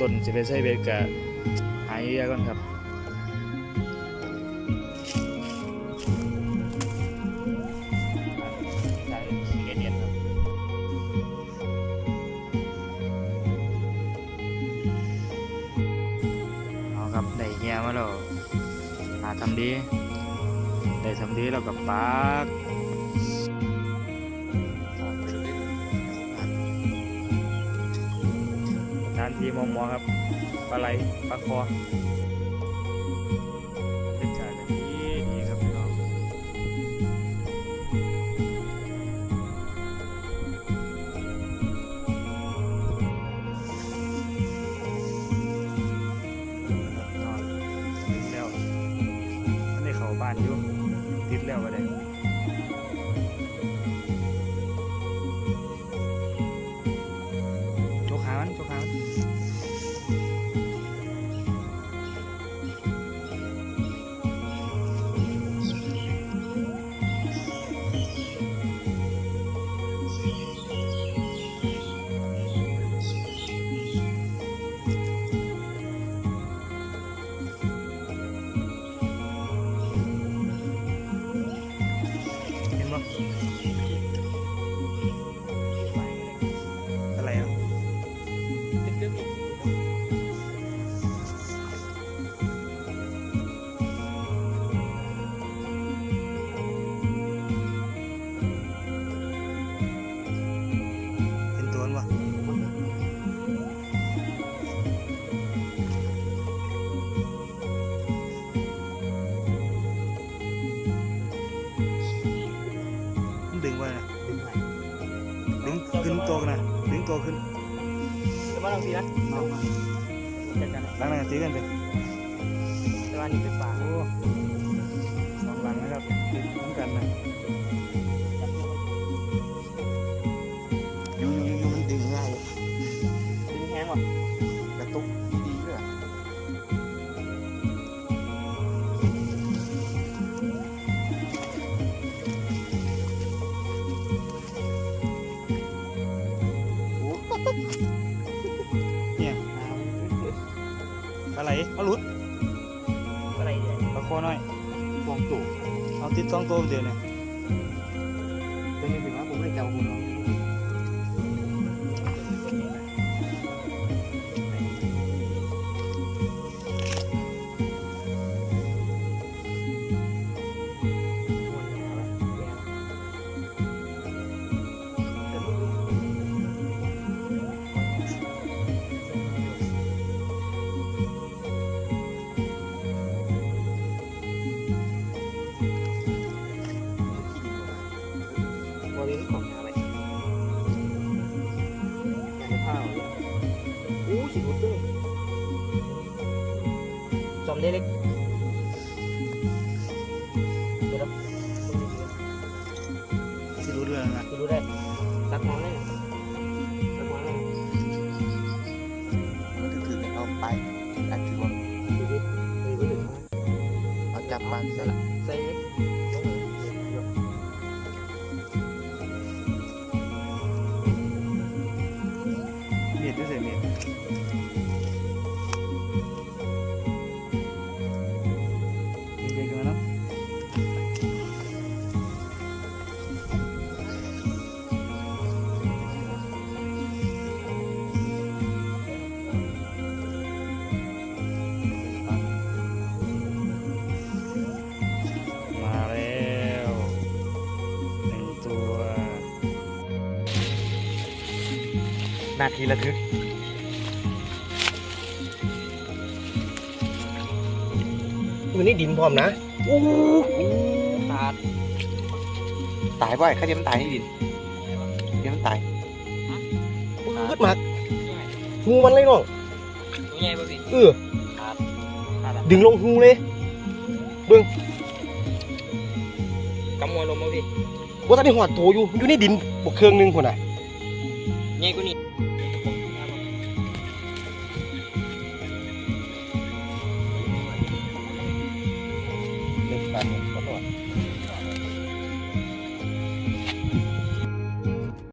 ต้นสิไปใช้เบ็ดกับหาเยื่อก่อนครับใช่เนียนครับเอากับได้เหยื่อมาแล้วหาทำดี ได้ทำดีแล้วกับปากานทีมองมองครับปลาไหลปลาคอามันโชกขามั ดึงขึ้นตัวกันนะดึงตัวขึ้นจะมาลองทีนะเอามาจัดการล้างหน้าตีกันไปแต่ว่านี่เป็นป่า เนี่ยปลาคอยสองตัวเอาติดสองตัวเดียวเนี่ยเป็นยังไงวะผมไม่ได้เจ้า อู้สิบุตรด้วยจอมได้เล็กเดี๋ยวนะที่รู้เรื่องนะดูได้ตักมองได้ตักมองได้มันถือๆเนี่ยเอาไปอันถือว่าดูดิดูดิดูดิเอาจับปลาใส่ใส่ นาทีละทึกมือนี่ดินพร้อมนะอู้ขาดตายบ่อยข้าจะมันตายนี่ดินเดี๋ยวมันตายปืดมากหูมันเลยน้องตัวใหญ่ป่ะพี่เออขาดอะดึงลงหูเลยกำมวยลมป่ะพี่ว่าตอนนี้หัวโตอยู่อยู่ในดินบกเครื่องหนึงคนน่ะใหญ่กว่านี้